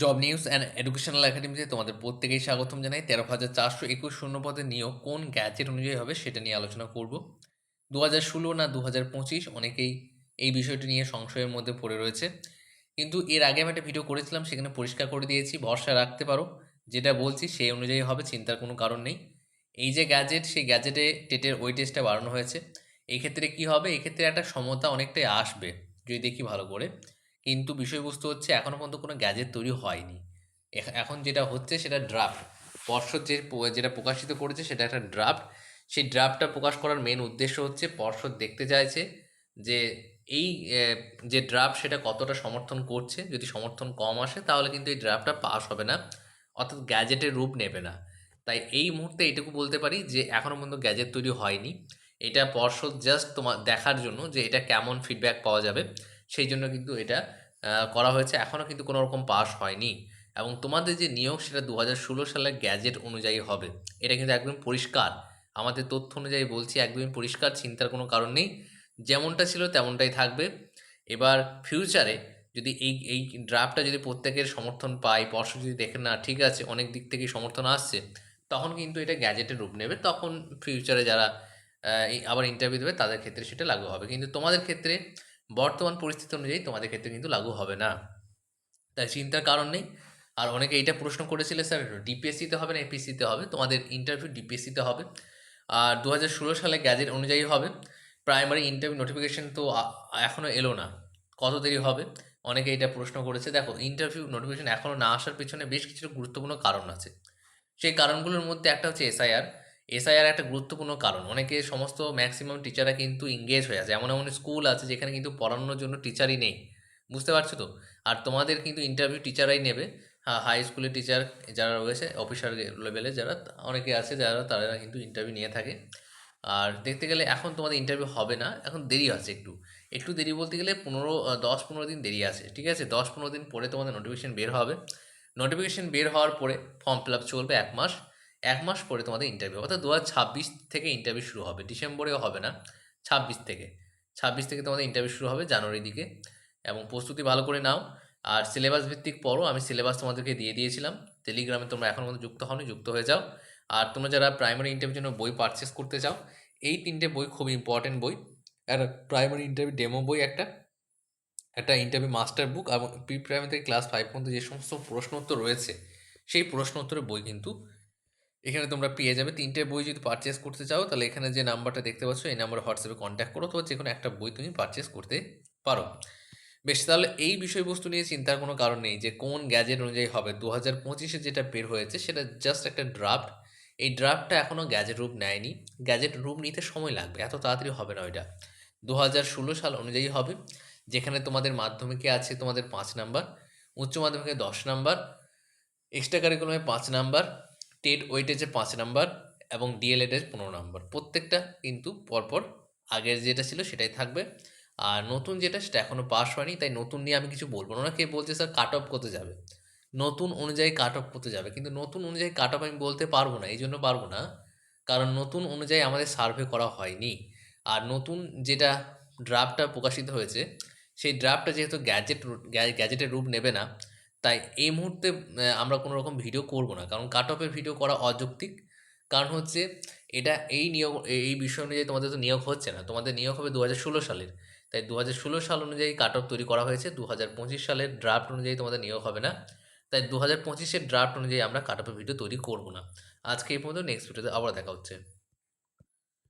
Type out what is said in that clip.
Job news and educational একাডেমিতে তোমাদের প্রত্যেকেই স্বাগতম জানাই। তেরো হাজার চারশো একুশ শূন্য পদের নিয়োগ কোন গ্যাজেট অনুযায়ী হবে সেটা নিয়ে আলোচনা করব। দু হাজার ষোলো না দু হাজার পঁচিশ অনেকেই এই বিষয়টি নিয়ে সংশয়ের মধ্যে পড়ে রয়েছে। কিন্তু এর আগে আমি একটা ভিডিও করেছিলাম, সেখানে পরিষ্কার করে দিয়েছি, ভরসা রাখতে পারো। যেটা বলছি সেই অনুযায়ী হবে, চিন্তার কোনো কারণ নেই। এই যে গ্যাজেট, সেই গ্যাজেটে টেটের ওয়েটেজটা বাড়ানো হয়েছে। এই ক্ষেত্রে কি হবে? এক্ষেত্রে একটা সমতা অনেকটাই আসবে, যদি দেখি ভালো করে। কিন্তু বিষয়বস্তু হচ্ছে এখনও পর্যন্ত কোনো গ্যাজেট তৈরি হয়নি। এখ- এখন যেটা হচ্ছে সেটা ড্রাফট পর্ষদ যে যেটা প্রকাশিত করেছে সেটা একটা ড্রাফট সেই ড্রাফটটা প্রকাশ করার মেন উদ্দেশ্য হচ্ছে পর্ষদ দেখতে চাইছে যে এই যে ড্রাফট সেটা কতটা সমর্থন করছে। যদি সমর্থন কম আসে তাহলে কিন্তু এই ড্রাফটটা পাস হবে না। অর্থাৎ গ্যাজেটের রূপ নেবে না। তাই এই মুহূর্তে এটুকু বলতে পারি যে এখনও পর্যন্ত গ্যাজেট তৈরি হয়নি। এটা পর্ষদ জাস্ট তোমার দেখার জন্য যে এটা কেমন ফিডব্যাক পাওয়া যাবে। সেই জন্য কিন্তু এটা করা হয়েছে। এখনও কিন্তু কোনো রকম পাস হয়নি। এবং তোমাদের যে নিয়োগ, সেটা দু হাজার ষোলো সালের গ্যাজেট অনুযায়ী হবে। এটা কিন্তু একদম পরিষ্কার। আমাদের তথ্য অনুযায়ী বলছি, একদমই পরিষ্কার, চিন্তার কোনো কারণ নেই। যেমনটা ছিল, তেমনটাই থাকবে। এবার ফিউচারে যদি এই এই ড্রাফটটা যদি প্রত্যেকের সমর্থন পায় পর্ষদ যদি দেখে না, ঠিক আছে, অনেক দিক থেকেই সমর্থন আসছে, তখন কিন্তু এটা গ্যাজেটের রূপ নেবে। তখন ফিউচারে যারা আবার ইন্টারভিউ দেবে, তাদের ক্ষেত্রে সেটা লাগু হবে। কিন্তু তোমাদের ক্ষেত্রে বর্তমান পরিস্থিতি অনুযায়ী তোমাদের ক্ষেত্রে কিন্তু লাগু হবে না। তাই চিন্তার কারণ নেই। আর অনেকে এইটা প্রশ্ন করেছিলে, স্যার ডিপিএসসিতে হবে না এপিএসসিতে হবে? তোমাদের ইন্টারভিউ ডিপিএসসিতে হবে। আর দু হাজার ষোলো সালে গ্যাজেট অনুযায়ী হবে। প্রাইমারি ইন্টারভিউ নোটিফিকেশন তো এখনও এলো না। কত দেরি হবে? অনেকে এটা প্রশ্ন করেছে। দেখো ইন্টারভিউ নোটিফিকেশান এখনও না আসার পিছনে বেশ কিছু গুরুত্বপূর্ণ কারণ আছে। সেই কারণগুলোর মধ্যে একটা হচ্ছে এসআইআর এসআইআর একটা গুরুত্বপূর্ণ কারণ। অনেকে সমস্ত ম্যাক্সিমাম টিচাররা কিন্তু এঙ্গেজ হয়ে আছে। এমন এমন স্কুল আছে যেখানে কিন্তু পড়ানোর জন্য টিচারই নেই। বুঝতে পারছ তো? আর তোমাদের কিন্তু ইন্টারভিউ টিচারাই নেবে। হ্যাঁ হাই স্কুলের টিচার যারা রয়েছে অফিসার লেভেলে যারা, অনেকে আছে যারা, তারা কিন্তু ইন্টারভিউ নিয়ে থাকে। আর দেখতে গেলে এখন তোমাদের ইন্টারভিউ হবে না। এখন দেরি আছে একটু। একটু দেরি বলতে গেলে পনেরো দশ, পনেরো দিন দেরি আছে। ঠিক আছে? দশ, পনেরো দিন পরে তোমাদের নোটিফিকেশন বের হবে। নোটিফিকেশন বের হওয়ার পরে ফর্ম ফিল আপ চলবে এক মাস। এক মাস পরে তোমাদের ইন্টারভিউ অর্থাৎ দু থেকে ইন্টারভিউ শুরু হবে। ডিসেম্বরেও হবে না, ছাব্বিশ থেকে। ছাব্বিশ থেকে তোমাদের ইন্টারভিউ শুরু হবে জানুয়ারির দিকে। এবং প্রস্তুতি ভালো করে নাও। আর সিলেবাস ভিত্তিক পড়ো। আমি সিলেবাস তোমাদেরকে দিয়ে দিয়েছিলাম। টেলিগ্রামে তোমরা এখন মধ্যে যুক্ত হওনি, যুক্ত হয়ে যাও। আর তোমরা যারা প্রাইমারি ইন্টারভিউর জন্য বই পারচেস করতে চাও, এই তিনটে বই খুব ইম্পর্টেন্ট বই। একটা প্রাইমারি ইন্টারভিউ ডেমো বই একটা। একটা ইন্টারভিউ মাস্টার বুক এবং প্রি প্রাইমারি থেকে ক্লাস ফাইভ পর্যন্ত যে সমস্ত প্রশ্ন উত্তর রয়েছে, সেই প্রশ্ন উত্তরের বই কিন্তু এখানে তোমরা পেয়ে যাবে তিনটে বই যদি পারচেস করতে চাও, তাহলে এখানে যে নাম্বারটা দেখতে পাচ্ছ, এই নাম্বারে হোয়াটসঅ্যাপে কন্ট্যাক্ট করো তো যে কোনো একটা বই তুমি পারচেস করতে পারো। বেশ, তাহলে এই বিষয়বস্তু নিয়ে চিন্তার কোনো কারণ নেই যে কোন গ্যাজেট অনুযায়ী হবে। দু হাজার পঁচিশে যেটা বের হয়েছে, সেটা জাস্ট একটা ড্রাফট এই ড্রাফটটা এখনও গ্যাজেট রূপ নেয়নি। গ্যাজেট রূপ নিতে সময় লাগবে, এত তাড়াতাড়ি হবে না ওইটা। দু হাজার ষোলো সাল অনুযায়ী হবে, যেখানে তোমাদের মাধ্যমিকে আছে তোমাদের পাঁচ নাম্বার উচ্চ মাধ্যমিকে দশ নাম্বার এক্সট্রা কারিকুলামে পাঁচ নাম্বার টেট ওয়েটেজে পাঁচ নাম্বার এবং ডিএলএডের পনেরো নাম্বার। প্রত্যেকটা কিন্তু পরপর আগের যেটা ছিল সেটাই থাকবে। আর নতুন যেটা সেটা এখনও পাস হয়নি, তাই নতুন নিয়ে আমি কিছু বলব না। কে বলছে, স্যার কাট অফ করতে যাবে। নতুন অনুযায়ী কাট অফ করতে যাবে। কিন্তু নতুন অনুযায়ী কাট অফ আমি বলতে পারব না এই জন্য পারব না। কারণ নতুন অনুযায়ী আমাদের সার্ভে করা হয়নি। আর নতুন যেটা ড্রাফটটা প্রকাশিত হয়েছে, সেই ড্রাফটটা যেহেতু গ্যাজেট গ্যাজেটের রূপ নেবে না তাই এই মুহূর্তে আমরা কোনো রকম ভিডিও করব না। কারণ কাট অফের ভিডিও করা অযৌক্তিক। কারণ হচ্ছে, এটা এই নিয়োগ এই বিষয় অনুযায়ী তোমাদের তো নিয়োগ হচ্ছে না। তোমাদের নিয়োগ হবে দু হাজার ষোলো সালের। তাই দু হাজার ষোলো সাল অনুযায়ী কাট অফ তৈরি করা হয়েছে। দু হাজার পঁচিশ সালের ড্রাফট অনুযায়ী তোমাদের নিয়োগ হবে না। তাই দু হাজার পঁচিশের ড্রাফট অনুযায়ী আমরা কাট অফের ভিডিও তৈরি করব না। আজকে এই পর্যন্ত নেক্সট ভিডিওতে আবার দেখা হচ্ছে।